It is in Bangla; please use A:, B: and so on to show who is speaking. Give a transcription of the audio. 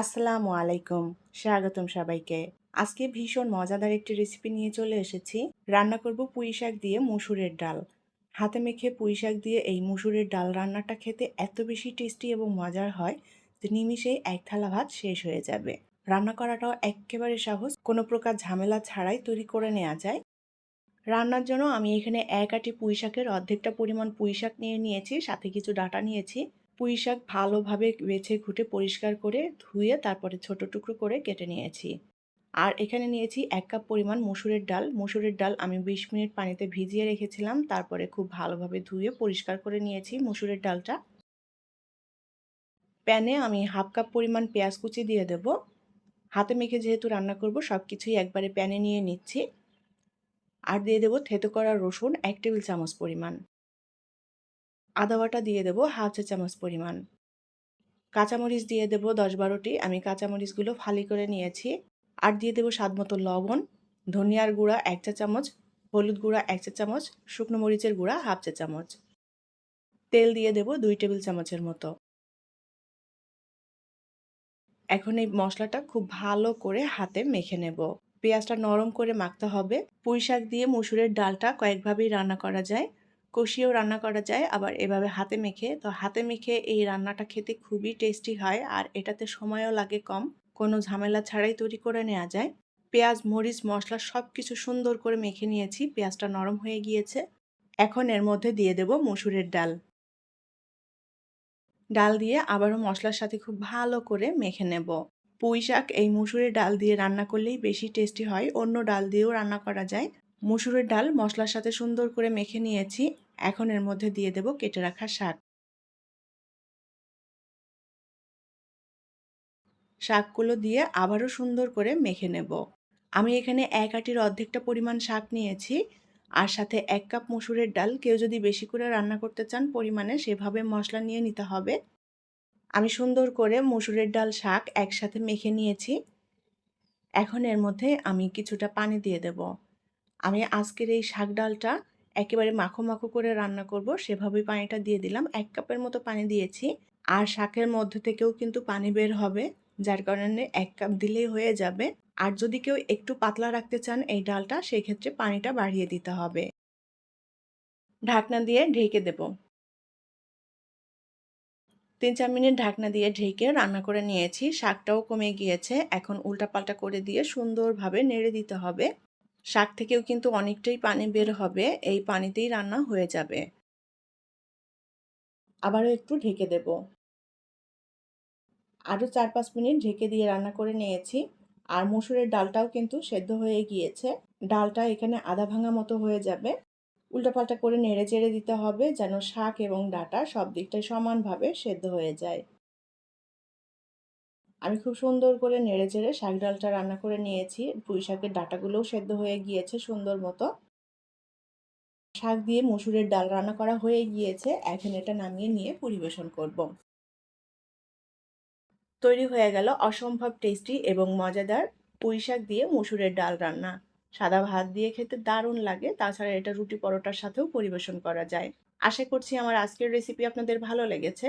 A: আসসালামু আলাইকুম, স্বাগতম সবাইকে। আজকে ভীষণ মজাদার একটি রেসিপি নিয়ে চলে এসেছি। রান্না করব পুঁই শাক দিয়ে মুসুরের ডাল। হাতে মেখে পুঁই শাক দিয়ে এই মুসুরের ডাল রান্নাটা খেতে এত বেশি টেস্টি এবং মজার হয় যে নিমিষেই এক থালা ভাত শেষ হয়ে যাবে। রান্না করাটাও একেবারে সহজ, কোনো প্রকার ঝামেলা ছাড়াই তৈরি করে নেওয়া যায়। রান্নার জন্য আমি এখানে এক আটি পুঁই শাকের অর্ধেকটা পরিমাণ পুঁই শাক নিয়ে নিয়েছি, সাথে কিছু ডাটা নিয়েছি। পুঁই শাক ভালোভাবে বেছে ঘুটে পরিষ্কার করে ধুয়ে তারপরে ছোট টুকরো করে কেটে নিয়েছি। আর এখানে নিয়েছি এক কাপ পরিমাণ মুসুরের ডাল। মুসুরের ডাল আমি বিশ মিনিট পানিতে ভিজিয়ে রেখেছিলাম, তারপরে খুব ভালোভাবে ধুয়ে পরিষ্কার করে নিয়েছি মুসুরের ডালটা। প্যানে আমি হাফ কাপ পরিমাণ পেঁয়াজ কুচি দিয়ে দেব। হাতে মেখে যেহেতু রান্না করব সব কিছুই একবারে প্যানে নিয়ে নিচ্ছি। আর দিয়ে দেবো থেতো করা রসুন এক টেবিল চামচ পরিমাণ। আদা বাটা দিয়ে দেবো হাফ চা চামচ পরিমাণ। কাঁচামরিচ দিয়ে দেবো দশ বারোটি। আমি কাঁচামরিচগুলো ফালি করে নিয়েছি। আর দিয়ে দেবো স্বাদ মতো লবণ, ধনিয়ার গুঁড়া এক চা চামচ, হলুদ গুঁড়া এক চা চামচ, শুকনো মরিচের গুঁড়া হাফ চা চামচ। তেল দিয়ে দেবো দুই টেবিল চামচের মতো। এখন এই মশলাটা খুব ভালো করে হাতে মেখে নেব। পেঁয়াজটা নরম করে মাখতে হবে। পুঁই শাক দিয়ে মুসুরের ডালটা কয়েকভাবেই রান্না করা যায়। কষিয়েও রান্না করা যায়, আবার এভাবে হাতে মেখে। তো হাতে মেখে এই রান্নাটা খেতে খুবই টেস্টি হয় আর এটাতে সময়ও লাগে কম। কোনো ঝামেলা ছাড়াই তৈরি করে নেওয়া যায়। পেঁয়াজ, মরিচ, মশলা সব কিছু সুন্দর করে মেখে নিয়েছি, পেঁয়াজটা নরম হয়ে গিয়েছে। এখন এর মধ্যে দিয়ে দেব মসুরের ডাল। ডাল দিয়ে আবারও মশলার সাথে খুব ভালো করে মেখে নেব। পুঁই শাক এই মুসুরের ডাল দিয়ে রান্না করলেই বেশি টেস্টি হয়, অন্য ডাল দিয়েও রান্না করা যায়। মুসুরের ডাল মশলার সাথে সুন্দর করে মেখে নিয়েছি। এখন এর মধ্যে দিয়ে দেব কেটে রাখা শাক। শাকগুলো দিয়ে আবারও সুন্দর করে মেখে নেব। আমি এখানে এক আটির অর্ধেকটা পরিমাণ শাক নিয়েছি। আর সাথে এক কাপ মসুরের ডাল। কেউ যদি বেশি করে রান্না করতে চান পরিমাণে সেভাবে মশলা নিয়ে নিতে হবে। আমি সুন্দর করে মসুরের ডাল, শাক একসাথে মেখে নিয়েছি। এখন এর মধ্যে আমি কিছুটা পানি দিয়ে দেব। আমি আজকের এই শাক ডালটা একেবারে মাখো মাখো করে রান্না করব, সেভাবেই পানিটা দিয়ে দিলাম। এক কাপের মতো পানি দিয়েছি। আর শাকের মধ্যে থেকেও কিন্তু পানি বের হবে, যার কারণে এক কাপ দিলেই হয়ে যাবে। আর যদি কেউ একটু পাতলা রাখতে চান এই ডালটা সেই ক্ষেত্রে পানিটা বাড়িয়ে দিতে হবে। ঢাকনা দিয়ে ঢেকে দেব। তিন চার মিনিট ঢাকনা দিয়ে ঢেকে রান্না করে নিয়েছি। শাকটাও কমে গিয়েছে। এখন উল্টাপাল্টা করে দিয়ে সুন্দরভাবে নেড়ে দিতে হবে। শাক থেকেও কিন্তু অনেকটাই পানি বের হবে, এই পানিতেই রান্না হয়ে যাবে। আবারও একটু ঢেকে দেব। আরও চার পাঁচ মিনিট ঢেকে দিয়ে রান্না করে নিয়েছি। আর মসুরের ডালটাও কিন্তু সেদ্ধ হয়ে গিয়েছে। ডালটা এখানে আধা ভাঙা মতো হয়ে যাবে। উল্টাপাল্টা করে নেড়ে চেড়ে দিতে হবে যেন শাক এবং ডাটা সব দিকটাই সমানভাবে সেদ্ধ হয়ে যায়। আমি খুব সুন্দর করে নেড়ে চেড়ে শাক ডালটা রান্না করে নিয়েছি। পুঁই শাকের ডাটাগুলোও সেদ্ধ হয়ে গিয়েছে সুন্দর মতো। শাক দিয়ে মসুরের ডাল রান্না করা হয়ে গিয়েছে। এখন এটা নামিয়ে নিয়ে পরিবেশন করব। তৈরি হয়ে গেল অসম্ভব টেস্টি এবং মজাদার পুঁই শাক দিয়ে মসুরের ডাল রান্না। সাদা ভাত দিয়ে খেতে দারুণ লাগে, তাছাড়া এটা রুটি পরোটার সাথেও পরিবেশন করা যায়। আশা করছি আমার আজকের রেসিপি আপনাদের ভালো লেগেছে।